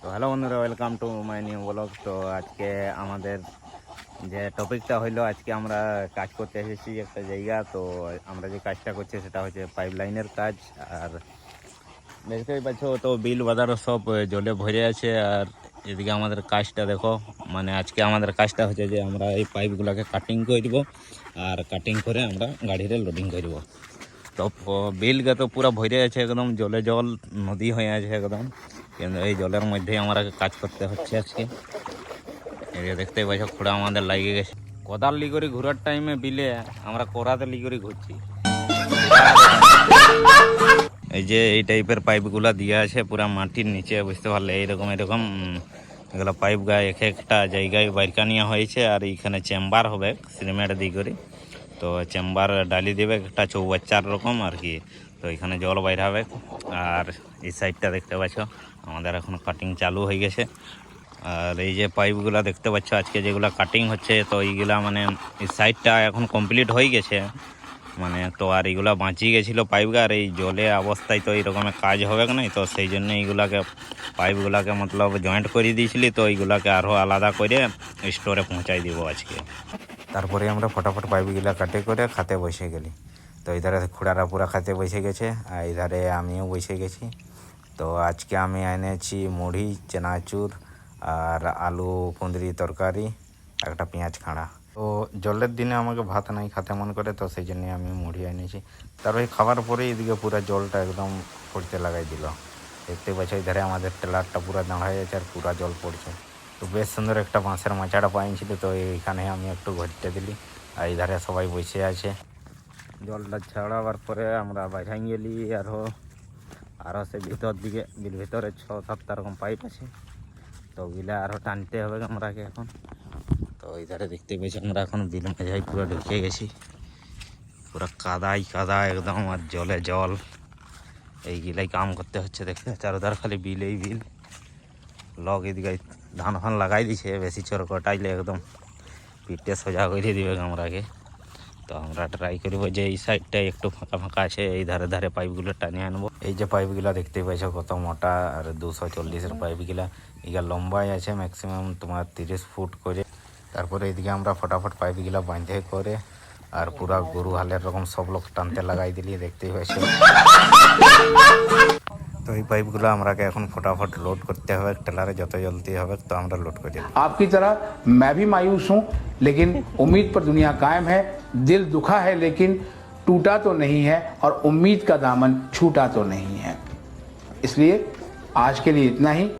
তো হ্যালো বন্ধুরা welcome to my new blog তো আজকে আমাদের যে টপিকটা হইল, আজকে আমরা কাজ করতে এসেছি একটা জায়গা। তো আমরা যে কাজটা করছি, সেটা হচ্ছে পাইপ লাইনের কাজ। আর দেখতেই পাচ্ছ, তো বিল বাজারও সব জলে ভরে আছে। আর এদিকে আমাদের কাজটা দেখো মানে আজকে আমাদের কাজটা হচ্ছে যে আমরা এই পাইপগুলোকে কাটিং করব আর কাটিং করে আমরা গাড়িতে লোডিং করব তো বিলকে তো পুরো ভরে আছে একদম, জলে জল, নদী হয়ে আছে একদম। কিন্তু এই জলের মধ্যেই আমরা কাজ করতে হচ্ছে আজকে। এদিকে দেখতেই পাচ্ছ, খোড়া আমাদের লাগিয়ে গেছে। কোদাল লিগরি ঘোরার টাইমে বিলে আমরা কোরাতে লিগরি ঘুরছি। এই যে এই টাইপের পাইপগুলা দিয়ে আছে, পুরা মাটির নিচে, বুঝতে পারলে? এইরকম এরকম এগুলো পাইপ গায়ে এক একটা জায়গায় বাইরকা হয়েছে, আর এইখানে চেম্বার হবে, সিমেন্ট দিয়ে করে তো চেম্বার ডালি দেবে, একটা চৌবাচ্চার রকম আর কি। তো এখানে জল বাইর হবে। আর এই সাইডটা দেখতে পাচ্ছ, আমাদের এখন কাটিং চালু হয়ে গেছে। আর এই যে পাইপগুলো দেখতে পাচ্ছ, আজকে যেগুলো কাটিং হচ্ছে, তো এইগুলা মানে এই সাইডটা এখন কমপ্লিট হয়ে গেছে। মানে তো আর এইগুলা বাঁচিয়ে গেছিল পাইপ আর এই জলে অবস্থায় তো এইরকমের কাজ হবে না তো সেই জন্য এইগুলাকে পাইপগুলাকে মতলব জয়েন্ট করে দিয়েছিলি, তো এইগুলাকে আরও আলাদা করে স্টোরে পৌঁছাই দিব আজকে। তারপরে আমরা ফটাফট পাইপগুলা কাটে করে খাতে বসে গেলি। তো ইধারে খুড়ারা পুরা খাতে বসে গেছে, আর ইধারে আমিও বসে গেছি। তো আজকে আমি এনেছি মুড়ি, চেনাচুর, আর আলু কুঁদরি তরকারি, একটা পেঁয়াজ খাঁড়া। তো জলের দিনে আমাকে ভাত নাই খাতে মন করে, তো সেই জন্যে আমি মুড়ি এনেছি। তারপরে খাবার পরে এদিকে পুরো জলটা একদম পড়তে লাগাই দিল। দেখতে পাচ্ছ ধারে আমাদের টেলারটা পুরো দাঁড়ায় যাচ্ছে আর পুরো জল পড়ছে। তো বেশ সুন্দর একটা বাঁশের মাচাটা পাইছিল তো এইখানে আমি একটু ঘুরতে দিলি আর ধারে সবাই বসে আছে। জলটা ছাড়াবার পরে আমরা বাইরে গেলি আরও আরও সে ভিতর দিকে, বিল ভিতরে ছ সাতটা রকম পাইপ আছে। তো ওগুলা আরও টানতে হবে আমরাকে এখন। তো এই ধারে দেখতে পেয়েছি আমরা এখন বিল মাঝাই পুরো ঢুকে গেছি। পুরো কাদাই কাদা একদম আর জলে জল। এইগুলাই কাম করতে হচ্ছে দেখতে। চারোধার খালি বিলেই বিল। লগ এদিকে ধান ফান লাগাই দিছে বেশি চোর কটাইলে একদম পিঠে সোজা করে দিবে আমরাকে তো আমরা ট্রাই করব যে এই সাইডটাই একটু ফাঁকা ফাঁকা আছে এই ধারে ধারে পাইপগুলো টানিয়ে আনব। এই যে পাইপগুলো দেখতে পাইছো কত মোটা আর দুশো চল্লিশের পাইপগুলা এগুলা লম্বাই আছে ম্যাক্সিমাম তোমার তিরিশ ফুট করে। তারপরে এইদিকে আমরা ফটাফট পাইপগুলা বাঁধে করে আর পুরা গরু হালের রকম সব লোক টানতে লাগাই দিলি দেখতেই পাইছো। তো এই পাইপগুলো আমরাকে এখন ফটাফট লোড করতে হবে টেলারে যত জলদি হবে তো আমরা লোড করে দিই आपकी तरह मैं भी मायूस हूं लेकिन उम्मीद पर दुनिया कायम है दिल दुखा है लेकिन टूटा तो नहीं है और उम्मीद का दामन छूटा तो नहीं है इसलिए आज के लिए इतना ही